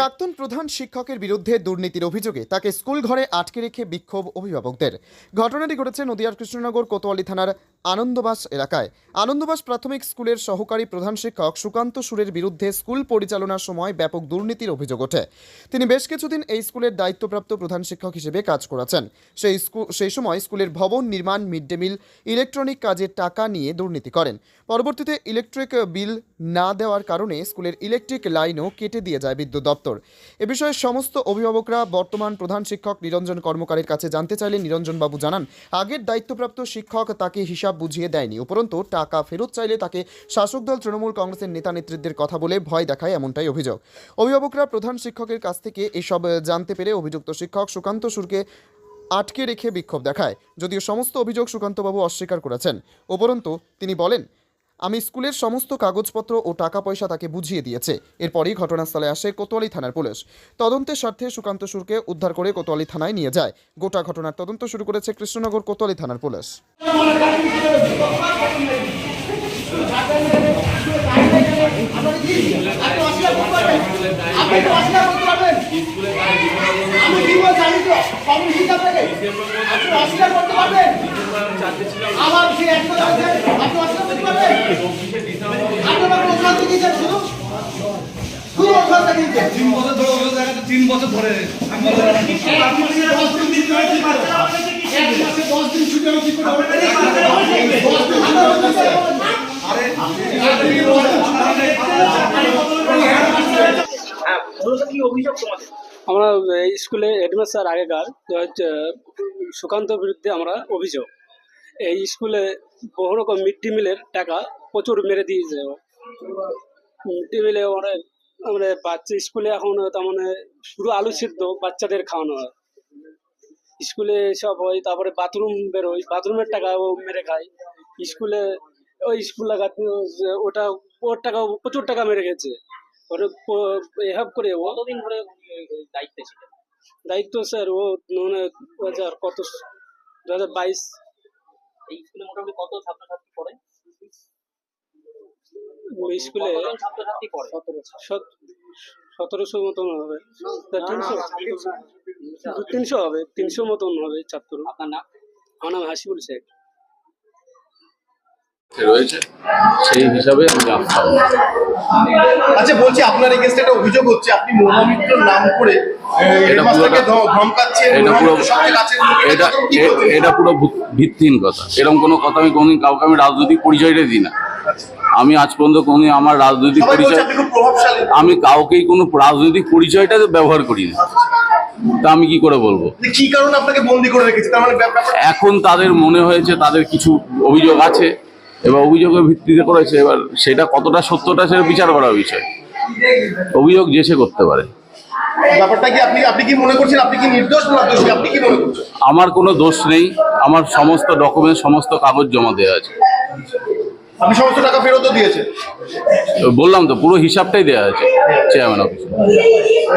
প্রাক্তন প্রধান শিক্ষকের বিরুদ্ধে দুর্নীতির অভিযোগে তাকে স্কুল ঘরে আটকে রেখে বিক্ষোভ অভিভাবকদের। ঘটনাটি ঘটেছে নদিয়ার কৃষ্ণনগর কোতোয়ালি থানার আনন্দবাস এলাকায়। আনন্দবাস প্রাথমিক স্কুলের সহকারী প্রধান শিক্ষক সুকান্ত সুরের বিরুদ্ধে স্কুল পরিচালনার সময় ব্যাপক দুর্নীতির অভিযোগ ওঠে। তিনি বেশ কিছুদিন এই স্কুলের দায়িত্বপ্রাপ্ত প্রধান শিক্ষক হিসেবে কাজ করেছেন। সেই স্কুল সেই সময় স্কুলের ভবন নির্মাণ, মিড ডে মিল, ইলেকট্রনিক কাজের টাকা নিয়ে দুর্নীতি করেন। পরবর্তীতে ইলেকট্রিক বিল না দেওয়ার কারণে স্কুলের ইলেকট্রিক লাইনও কেটে দিয়ে যায় বিদ্যুৎ দপ্তর। এ বিষয়ে সমস্ত অভিভাবকরা বর্তমান প্রধান শিক্ষক নিরঞ্জন কর্মকারের কাছে জানতে চাইলে নিরঞ্জনবাবু জানান, আগের দায়িত্বপ্রাপ্ত শিক্ষক তাকে হিসাব বুঝিয়ে দেয়নি। উপরন্তু, টাকা ফেরত চাইলে তাকে শাসক দল তৃণমূল কংগ্রেসের নেতা নেতৃত্বের কথা বলে ভয় দেখায় এমনটাই অভিযোগ। অভিভাবকরা প্রধান শিক্ষকের কাছ থেকে এসব জানতে পেরে অভিযুক্ত শিক্ষক সুকান্ত সুরকে আটকে রেখে বিক্ষোভ দেখায়। যদিও সমস্ত অভিযোগ সুকান্তবাবু অস্বীকার করেছেন। উপরন্তু, তিনি বলেন আমি স্কুলের সমস্ত কাগজপত্র ও টাকা পয়সা তাকে বুঝিয়ে দিয়েছে। এরপরই ঘটনাস্থলে আসে কোতোয়ালি থানার পুলিশ। তদন্তের স্বার্থে সুকান্ত সুরকে উদ্ধার করে কোতোয়ালি থানায় নিয়ে যায়। গোটা ঘটনার তদন্ত শুরু করেছে কৃষ্ণনগর কোতোয়ালি থানার পুলিশ। আপনি তো করতে পারবেন। আমি তো আপনি অস্বীকার করতে পারবেন। আমার সে এক কথা আপনি অস্বীকার করতে পারবেন। আপনি আমার অশান্তি দিয়েছেন শুধু শুধু অশান্তি দিয়েছেন তিন বছর ধরে দেখাচ্ছে তিন বছর ধরে এক মাসে দশ দিন ছুটি আমি কি মাসে দশ দিন ছুটি আমি কি করব? দশ দিন ছুটি আমি কি করব? আমরা, এই স্কুলে হেডমাস্টার আগেকার সুকান্ত বিরুদ্ধে আমরা অভিযোগ। এই স্কুলে বহু রকম মিড ডে মিলের টাকা প্রচুর মেরে দিয়েছে মিড ডে মিলে মানে আমরা বাচ্চা, স্কুলে এখন তার মানে শুধু আলু সিদ্ধ বাচ্চাদের খাওয়ানো হয়। স্কুলে সব হয়, তারপরে বাথরুম বেরোয় বাথরুমের টাকা ও মেরে খায়। স্কুলে, ওই স্কুল লাগাতে, ওটা, ওর টাকা, প্রচুর টাকা মেরে গেছে ওর এভাব করে ও কতদিন ধরে দায়িত্বে ছিলেন দায়িত্ব স্যার ও মানে দু হাজার কত দু হাজার বাইশ এই স্কুলে মোটামুটি কত ছাত্রছাত্রী পড়ে স্কুলে ছাত্রছাত্রী পড়ে সত- সতেরোশো মতন হবে তিনশো তিনশো হবে তিনশো মতন হবে ছাত্র আমার নাম হাসিবুল শেখ রয়েছে সেই হিসাবে আমি আসতাম আচ্ছা বলছি আপনার এগেনস্টে একটা অভিযোগ হচ্ছে আপনি মহামিত্র নাম করে এটা এটা পুরো এটা কথা পুরো ভিত্তিহীন এরকম কোনো কথা আমি কোনদিন কাউকে আমি রাজনৈতিক পরিচয়টা দিই না। আমি আজ পর্যন্ত কোনদিন আমার রাজনৈতিক পরিচয় আমি কাউকেই কোনো রাজনৈতিক পরিচয়টা ব্যবহার করি না। তা আমি কি করে বলব? কি কারণে আপনাকে বন্দি করে রেখেছে? মানে এখন তাদের মনে হয়েছে তাদের কিছু অভিযোগ আছে। এবার অভিযোগের ভিত্তিতে করেছে এবার সেটা কতটা সত্যটা সেটা বিচার করার বিষয়। অভিযোগ যে সে করতে পারে। ব্যাপারটা কি আপনি আপনি কি মনে করছেন আপনি কি নির্দোষ না আপনি কি আমার কোনো দোষ নেই আমার সমস্ত ডকুমেন্ট সমস্ত কাগজ জমা দেওয়া আছে। সমস্ত টাকা ফেরতও বললাম তো পুরো হিসাবটাই দেওয়া আছে চেয়ারম্যান অফিসে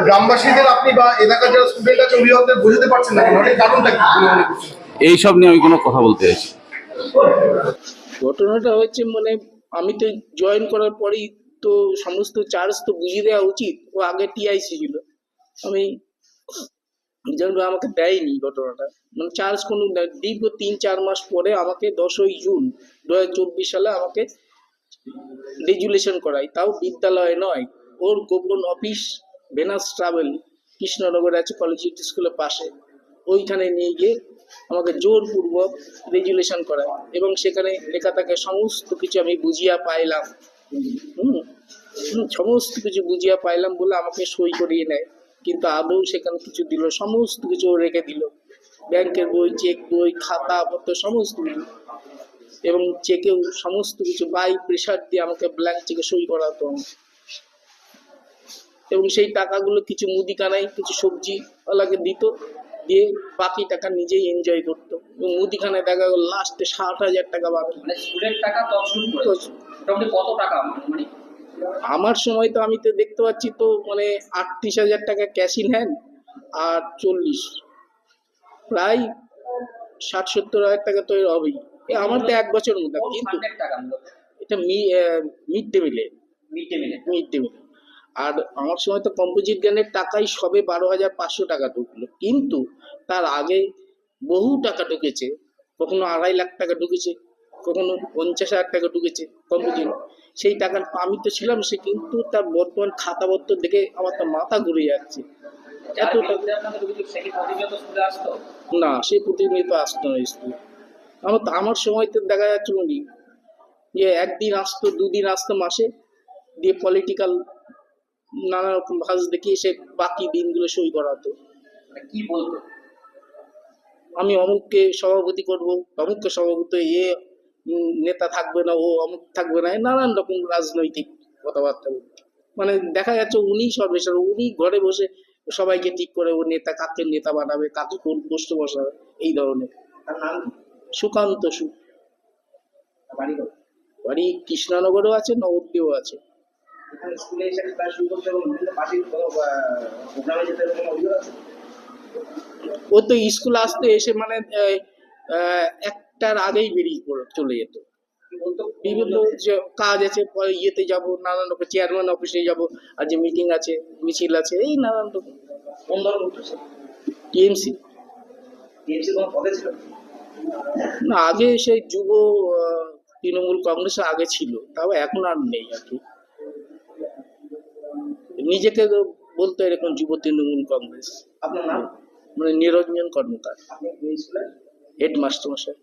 গ্রামবাসীদের আপনি বা এলাকার যারা স্টুডেন্ট আছে অভিভাবকদের বোঝাতে পারছেন না কারণটা কি? মনে এইসব নিয়ে আমি কোনো কথা বলতে চাইছি। ঘটনাটা হচ্ছে মানে আমি তো জয়েন করার পরেই তো সমস্ত চার্জ তো বুঝিয়ে দেওয়া উচিত, ও আগে টিআইসি ছিল। আমি যেন আমাকে দেয়নি ঘটনাটা মানে চার্জ কোনো দীর্ঘ তিন চার মাস পরে আমাকে দশই জুন দু চব্বিশ সালে আমাকে রেজুলেশন করায়। তাও বিদ্যালয়ে নয়, ওর গোপন অফিস ভেনাস ট্রাভেল কৃষ্ণনগর আছে কলেজ স্কুলের পাশে। ওইখানে নিয়ে গিয়ে আমাকে জোরপূর্বক রেজুলেশন করায় এবং সেখানে লেখা থাকে, সমস্ত কিছু আমি বুঝিয়া পাইলাম। হুম? সমস্ত কিছু বুঝিয়া পাইলাম বলে আমাকে সই করিয়ে নেয়। কিন্তু আদৌ সেখানে কিছু দিল, সমস্ত কিছু রেখে দিল। ব্যাংকের বই, চেক বই, খাতা, পত্র সমস্ত কিছু এবং চেকেও সমস্ত কিছু বাই প্রেশার দিয়ে আমাকে ব্ল্যাঙ্ক চেকে সই করাতো। এবং সেই টাকাগুলো কিছু মুদিখানায়, কিছু সবজি ওলাকে দিত। দিয়ে বাকি টাকা নিজেই এনজয় করতো। এবং মুদিখানায় দেখা গেল লাস্টে ষাট হাজার টাকা বাকি। মানে টাকা কত টাকা মানে আমার সময় তো আমি তো দেখতে পাচ্ছি তো মানে আটত্রিশ হাজার টাকা ক্যাশ ইন হ্যান্ড আর চল্লিশ। প্রায় ষাট সত্তর হাজার টাকা তো এর হবেই। আমার তো এক বছর মতো কোন কিন্তু এটা মিড ডে মিলে মিড ডে মিলে মিড ডে মিলে আর আমার সময় তো কম্পোজিট জ্ঞানের টাকাই সবে বারো হাজার পাঁচশো টাকা ঢুকলো। কিন্তু তার আগে বহু টাকা ঢুকেছে কখনো আড়াই লাখ টাকা ঢুকেছে কখনো পঞ্চাশ হাজার টাকা ঢুকেছে কম্পোজিট। সেই টাকার আমি তো ছিলাম সে কিন্তু তার বর্তমান খাতাপত্র দেখে আমার তো মাথা ঘুরে যাচ্ছে। এত না সে প্রতিনিয়ত আসতো না স্কুলে। আমার আমার সময় তো দেখা যাচ্ছে উনি যে একদিন আসতো দুদিন আসতো মাসে দিয়ে পলিটিক্যাল নানা রকম ভাজ দেখিয়ে সে বাকি দিনগুলো সই করাতো। মানে কি বলতো? আমি অমুককে সভাপতি করব অমুককে সভাপতি এ নেতা থাকবে না ও অমুক থাকবে না নানান রকম রাজনৈতিক কথাবার্তা মানে দেখা যাচ্ছে উনি সর্বেসর্ব উনি ঘরে বসে সবাইকে ঠিক করে ও নেতা কাকে নেতা বানাবে কাকে কোন পোস্টে বসাবে এই ধরনের। তার নাম সুকান্ত সু বাড়ি কৃষ্ণনগরও আছে নবদ্বীপও আছে। এখানে স্কুলে এসে ক্লাস শুরু করতে এবং বিভিন্ন কোনো প্রোগ্রামে যেতে কোনো অভিযোগ আছে? ও তো স্কুল আসতে এসে মানে একটার আগেই বেরিয়ে পড়ে চলে যেত। বিভিন্ন যে কাজ আছে পরে ইয়েতে যাব নানান রকম চেয়ারম্যান অফিসে যাব যে মিটিং আছে মিছিল আছে এই নানান রকম। কোন দল করতেছে টিএমসি। টিএমসি কোনো পদে ছিল? না আগে সেই যুব তৃণমূল কংগ্রেস আগে ছিল তাও এখন আর নেই আর কি। নিজেকে তো বলতো এরকম যুব তৃণমূল কংগ্রেস। আপনার নাম? মানে নিরঞ্জন কর্মকার। হেডমাস্টার মশাই।